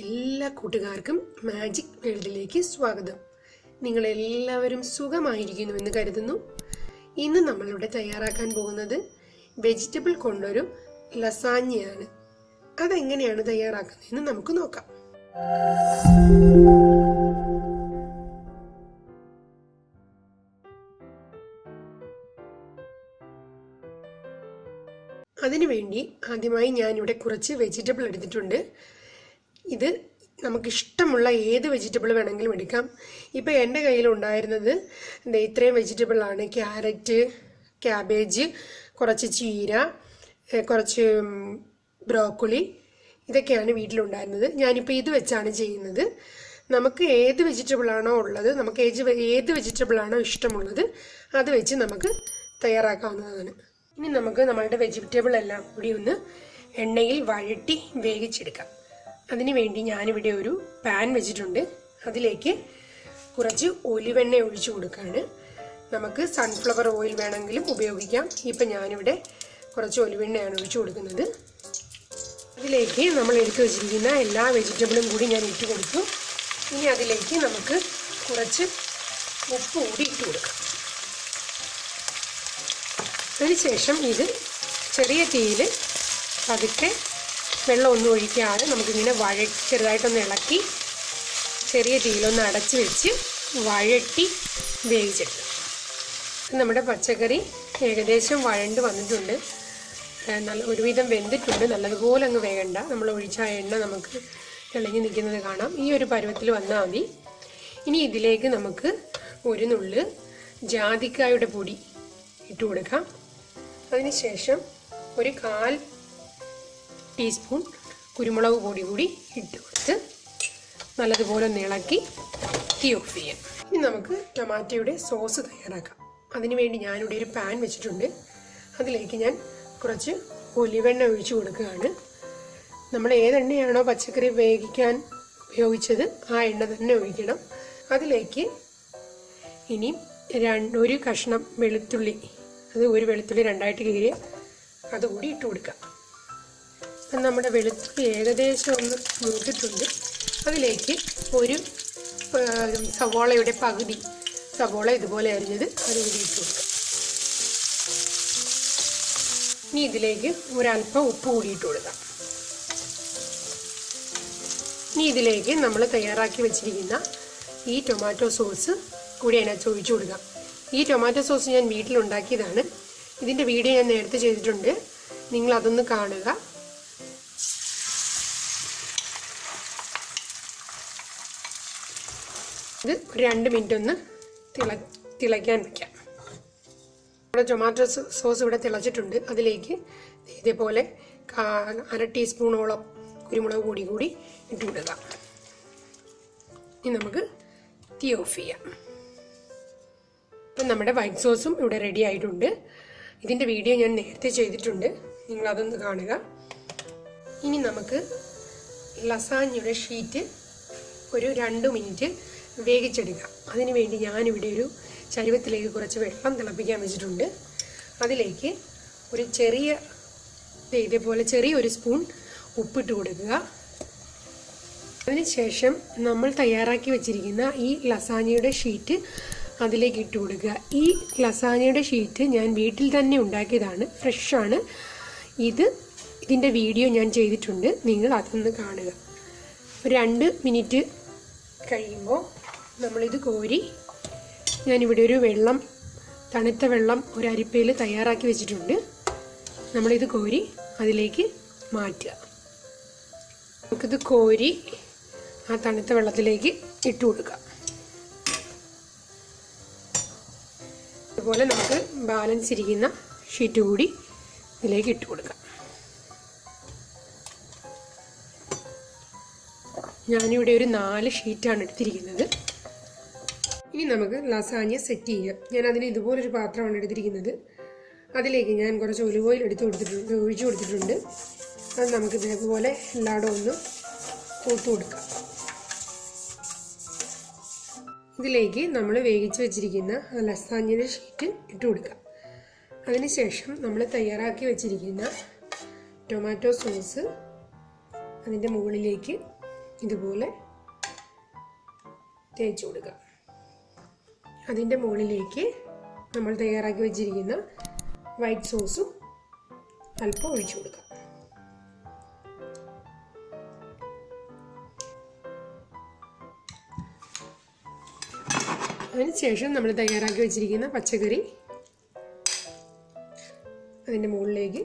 എല്ലാ കൂട്ടുകാർക്കും മാജിക് വേൾഡിലേക്ക് സ്വാഗതം. നിങ്ങളെല്ലാവരും സുഖമായിരിക്കുന്നുവെന്ന് കരുതുന്നു. ഇന്ന് നമ്മളിവിടെ തയ്യാറാക്കാൻ പോകുന്നത് വെജിറ്റബിൾ കൊണ്ടൊരു ലസാഞ്ഞയാണ് അതെങ്ങനെയാണ് തയ്യാറാക്കുന്നതെന്ന് നമുക്ക് നോക്കാം. അതിനുവേണ്ടി ആദ്യമായി ഞാനിവിടെ കുറച്ച് വെജിറ്റബിൾ എടുത്തിട്ടുണ്ട്. ഇത് നമുക്ക് ഇഷ്ടമുള്ള ഏത് വെജിറ്റബിൾ വേണമെങ്കിലും എടുക്കാം. ഇപ്പോൾ എന്റെ കയ്യിലുണ്ടായിരുന്നത് എന്താ ഇത്രയും വെജിറ്റബിളാണ് ക്യാരറ്റ് ക്യാബേജ് കുറച്ച് ചീര കുറച്ച് ബ്രോക്കോളി ഇതൊക്കെയാണ് വീട്ടിലുണ്ടായിരുന്നത്. ഞാനിപ്പോൾ ഇത് വെച്ചാണ് ചെയ്യുന്നത്. നമുക്ക് ഏത് വെജിറ്റബിളാണോ ഉള്ളത് നമുക്ക് ഏത് ഏത് വെജിറ്റബിളാണോ ഇഷ്ടമുള്ളത് അത് വെച്ച് നമുക്ക് തയ്യാറാക്കാവുന്നതാണ്. ഇനി നമുക്ക് നമ്മളുടെ വെജിറ്റബിൾ എല്ലാം കൂടി ഒന്ന് എണ്ണയിൽ വഴട്ടി വേവിച്ചെടുക്കാം. അതിന് വേണ്ടി ഞാനിവിടെ ഒരു പാൻ വെച്ചിട്ടുണ്ട്. അതിലേക്ക് കുറച്ച് ഒലിവെണ്ണ ഒഴിച്ചു കൊടുക്കുകയാണ് നമുക്ക് സൺഫ്ലവർ ഓയിൽ വേണമെങ്കിലും ഉപയോഗിക്കാം. ഇപ്പം ഞാനിവിടെ കുറച്ച് ഒലിവെണ്ണയാണ് ഒഴിച്ചു കൊടുക്കുന്നത്. അതിലേക്ക് നമ്മൾ എടുത്തു വെച്ചിരിക്കുന്ന എല്ലാ വെജിറ്റബിളും കൂടി ഞാൻ ഇട്ട് കൊടുത്തു. ഇനി അതിലേക്ക് നമുക്ക് കുറച്ച് ഉപ്പ് കൂടി ഇട്ട് കൊടുക്കാം. അതിനുശേഷം ഇത് ചെറിയ തീയിൽ പതുക്കെ വെള്ളമൊന്നും ഒഴിക്കാതെ നമുക്കിങ്ങനെ വഴ ചെറുതായിട്ടൊന്ന് ഇളക്കി ചെറിയ തീയിലൊന്ന് അടച്ച് വെച്ച് വഴട്ടി വേവിച്ചെടുക്കും. നമ്മുടെ പച്ചക്കറി ഏകദേശം വഴണ്ട് വന്നിട്ടുണ്ട്. നല്ല ഒരുവിധം വെന്തിട്ടുണ്ട്. നല്ലതുപോലെ അങ്ങ് വേകണ്ട നമ്മൾ ഒഴിച്ച എണ്ണ നമുക്ക് തിളങ്ങി നിൽക്കുന്നത് കാണാം. ഈ ഒരു പരുവത്തിൽ വന്നാൽ മതി. ഇനി ഇതിലേക്ക് നമുക്ക് ഒരു നുള്ള് ജാതിക്കായുടെ പൊടി ഇട്ട് കൊടുക്കാം. അതിനുശേഷം ഒരു കാൽ ടീസ്പൂൺ കുരുമുളക് പൊടി കൂടി ഇട്ട് കൊടുത്ത് നല്ലതുപോലെ ഇളക്കി തീ ഓഫ് ചെയ്യാം. ഇനി നമുക്ക് ടൊമാറ്റോയുടെ സോസ് തയ്യാറാക്കാം. അതിനുവേണ്ടി ഞാനിവിടെ ഒരു പാൻ വെച്ചിട്ടുണ്ട്. അതിലേക്ക് ഞാൻ കുറച്ച് ഒലിവെണ്ണ ഒഴിച്ചു കൊടുക്കുകയാണ്. നമ്മൾ ഏതെണ്ണയാണോ പച്ചക്കറി വേവിക്കാൻ ഉപയോഗിച്ചത് ആ എണ്ണ തന്നെ ഒഴിക്കണം. അതിലേക്ക് ഇനി രണ്ട് ഒരു കഷ്ണം വെളുത്തുള്ളി. അത് ഒരു വെളുത്തുള്ളി രണ്ടായിട്ട് കീറിയ അതുകൂടി ഇട്ട് കൊടുക്കാം. അപ്പം നമ്മുടെ വെളുത്തുള്ളി ഏകദേശം ഒന്ന് മൂത്തിട്ടുണ്ട്. അതിലേക്ക് ഒരു സവോളയുടെ പകുതി സവോള ഇതുപോലെ അരിഞ്ഞത് അതുകൂടി ഇട്ട് കൊടുക്കാം. ഇനി ഇതിലേക്ക് ഒരല്പം ഉപ്പ് കൂടി കൊടുക്കാം. ഇനി ഇതിലേക്ക് നമ്മൾ തയ്യാറാക്കി വെച്ചിരിക്കുന്ന ഈ ടൊമാറ്റോ സോസ് കൂടി അതിനകത്ത് ഒഴിച്ചു കൊടുക്കാം. ഈ ടൊമാറ്റോ സോസ് ഞാൻ വീട്ടിലുണ്ടാക്കിയതാണ്. ഇതിന്റെ വീഡിയോ ഞാൻ നേരത്തെ ചെയ്തിട്ടുണ്ട്. നിങ്ങൾ അതൊന്ന് കാണുക. ഇത് ഒരു രണ്ട് മിനിറ്റ് ഒന്ന് തിള തിളയ്ക്കാൻ വയ്ക്കാം നമ്മുടെ ടൊമാറ്റോ സോസ് ഇവിടെ തിളച്ചിട്ടുണ്ട്. അതിലേക്ക് ഇതേപോലെ അര ടീസ്പൂണോളം കുരുമുളക് കൂടി കൂടി ഇട്ട് വിടുക ഇനി നമുക്ക് തീ ഓഫ് ചെയ്യാം. ഇപ്പം നമ്മുടെ വൈറ്റ് സോസും ഇവിടെ റെഡി ആയിട്ടുണ്ട്. ഇതിന്റെ വീഡിയോ ഞാൻ നേരത്തെ ചെയ്തിട്ടുണ്ട്. നിങ്ങളതൊന്ന് കാണുക. ഇനി നമുക്ക് ലസാഞ്ഞയുടെ ഷീറ്റ് ഒരു രണ്ട് മിനിറ്റ് വേവിച്ചെടുക്കാം അതിന് വേണ്ടി ഞാനിവിടെ ഒരു ചരുവത്തിലേക്ക് കുറച്ച് വെള്ളം തിളപ്പിക്കാൻ വെച്ചിട്ടുണ്ട്. അതിലേക്ക് ഒരു ചെറിയ ഇതേപോലെ ചെറിയൊരു സ്പൂൺ ഉപ്പിട്ട് കൊടുക്കുക. അതിനുശേഷം നമ്മൾ തയ്യാറാക്കി വെച്ചിരിക്കുന്ന ഈ ലസാനിയുടെ ഷീറ്റ് അതിലേക്ക് ഇട്ട് കൊടുക്കുക. ഈ ലസാനിയുടെ ഷീറ്റ് ഞാൻ വീട്ടിൽ തന്നെ ഉണ്ടാക്കിയതാണ്. ഫ്രഷാണ് ഇത് ഇതിന്റെ വീഡിയോ ഞാൻ ചെയ്തിട്ടുണ്ട്. നിങ്ങൾ അതൊന്ന് കാണുക. രണ്ട് മിനിറ്റ് കഴിയുമ്പോൾ നമ്മളിത് കോരി ഞാനിവിടെ ഒരു വെള്ളം തണുത്ത വെള്ളം ഒരു അരിപ്പയിൽ തയ്യാറാക്കി വെച്ചിട്ടുണ്ട്. നമ്മളിത് കോരി അതിലേക്ക് മാറ്റുക. നമുക്കിത് കോരി ആ തണുത്ത വെള്ളത്തിലേക്ക് ഇട്ട് കൊടുക്കുക അതുപോലെ നമുക്ക് ബാലൻസ് ഇരിക്കുന്ന ഷീറ്റ് കൂടി ഇതിലേക്ക് ഇട്ട് കൊടുക്കാം. ഞാനിവിടെ ഒരു നാല് ഷീറ്റാണ് എടുത്തിരിക്കുന്നത്. ഇനി നമുക്ക് ലസാഞ്ഞ സെറ്റ് ചെയ്യാം. ഞാൻ അതിന് ഇതുപോലൊരു പാത്രമാണ് എടുത്തിരിക്കുന്നത്. അതിലേക്ക് ഞാൻ കുറച്ച് ഒലിവ് ഓയിൽ എടുത്ത് കൊടുത്തിട്ടുണ്ട് ഒഴിച്ചു കൊടുത്തിട്ടുണ്ട്. അത് നമുക്ക് ഇതേപോലെ എല്ലായിടും ഒന്ന് കൂത്തു കൊടുക്കാം. ഇതിലേക്ക് നമ്മൾ വേവിച്ച് വെച്ചിരിക്കുന്ന ലസാഞ്ഞിന്റെ ഷീറ്റ് ഇട്ട് കൊടുക്കാം. അതിനുശേഷം നമ്മൾ തയ്യാറാക്കി വെച്ചിരിക്കുന്ന ടൊമാറ്റോ സോസ് അതിന്റെ മുകളിലേക്ക് ഇതുപോലെ തേച്ച് കൊടുക്കുക അതിന്റെ മുകളിലേക്ക് നമ്മൾ തയ്യാറാക്കി വെച്ചിരിക്കുന്ന വൈറ്റ് സോസും അല്പം ഒഴിച്ചു കൊടുക്കാം. അതിനുശേഷം നമ്മൾ തയ്യാറാക്കി വെച്ചിരിക്കുന്ന പച്ചക്കറി അതിന്റെ മുകളിലേക്ക്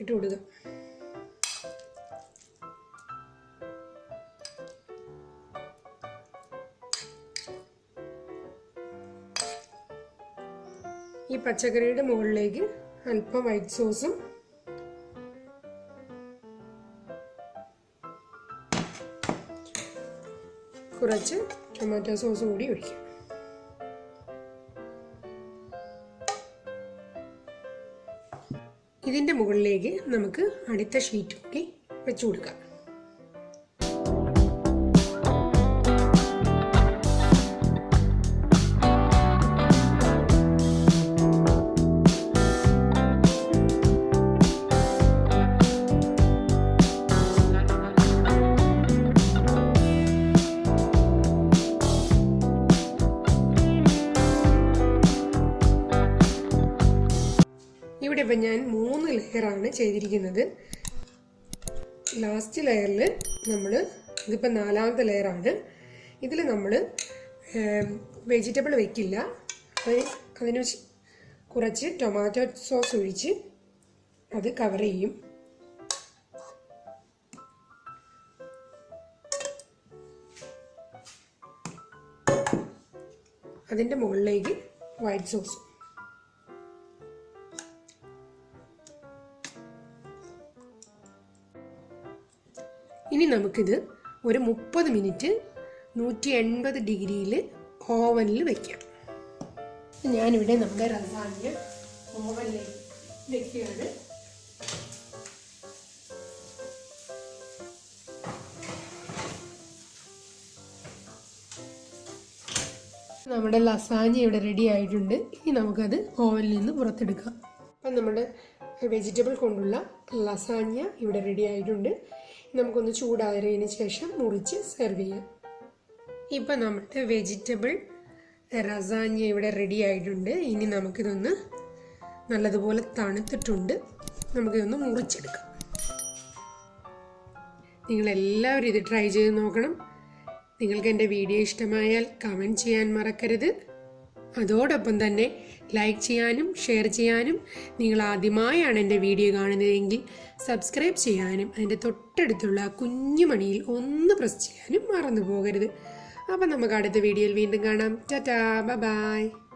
ഇട്ട് കൊടുക്കുക ഈ പച്ചക്കറിയുടെ മുകളിലേക്ക് അല്പം വൈറ്റ് സോസും കുറച്ച് ടൊമാറ്റോ സോസ് കൂടി ഒഴിക്കാം. ഇതിന്റെ മുകളിലേക്ക് നമുക്ക് അടുത്ത ഷീറ്റ് കൂടി വെച്ചു കൊടുക്കാം. ഇവിടെ ഇപ്പം ഞാൻ മൂന്ന് ലെയറാണ് ചെയ്തിരിക്കുന്നത്. ലാസ്റ്റ് ലെയറിൽ നമ്മൾ ഇതിപ്പോൾ നാലാമത്തെ ലെയറാണ് ഇതിൽ നമ്മൾ വെജിറ്റബിൾ വെക്കില്ല. അതിന് കുറച്ച് ടൊമാറ്റോ സോസ് ഒഴിച്ച് അത് കവർ ചെയ്യും. അതിന്റെ മുകളിലേക്ക് വൈറ്റ് സോസും നമുക്കിത് ഒരു മുപ്പത് മിനിറ്റ് നൂറ്റി എൺപത് ഡിഗ്രിയിൽ ഓവനിൽ വെക്കാം. ഞാനിവിടെ നമ്മുടെ റസാനിയ ഓവനിലേക്ക് വെക്കുകയാണ്. നമ്മുടെ ലസാഞ്ഞ ഇവിടെ റെഡി ആയിട്ടുണ്ട്. ഇനി നമുക്കത് ഓവനിൽ നിന്ന് പുറത്തെടുക്കാം. അപ്പം നമ്മുടെ വെജിറ്റബിൾ കൊണ്ടുള്ള ലസാഞ്ഞ ഇവിടെ റെഡി ആയിട്ടുണ്ട്. നമുക്കൊന്ന് ചൂടാറിയതിന് ശേഷം മുറിച്ച് സെർവ് ചെയ്യാം. ഇപ്പം നമ്മുടെ വെജിറ്റബിൾ റസാഞ്ഞ ഇവിടെ റെഡി ആയിട്ടുണ്ട്. ഇനി നമുക്കിതൊന്ന് നല്ലതുപോലെ തണുത്തിട്ടുണ്ട്. നമുക്കിതൊന്ന് മുറിച്ചെടുക്കാം. നിങ്ങളെല്ലാവരും ഇത് ട്രൈ ചെയ്ത് നോക്കണം. നിങ്ങൾക്ക് എന്റെ വീഡിയോ ഇഷ്ടമായാൽ കമന്റ് ചെയ്യാൻ മറക്കരുത്. അതോടൊപ്പം തന്നെ ലൈക്ക് ചെയ്യാനും ഷെയർ ചെയ്യാനും നിങ്ങൾ ആദ്യമായാണ് എന്റെ വീഡിയോ കാണുന്നതെങ്കിൽ സബ്സ്ക്രൈബ് ചെയ്യാനും അതിന്റെ തൊട്ടടുത്തുള്ള കുഞ്ഞുമണിയിൽ കുഞ്ഞു മണിയിൽ ഒന്ന് പ്രസ് ചെയ്യാനും മറന്നു പോകരുത്. അപ്പം നമുക്ക് അടുത്ത വീഡിയോയിൽ വീണ്ടും കാണാം. Tata bye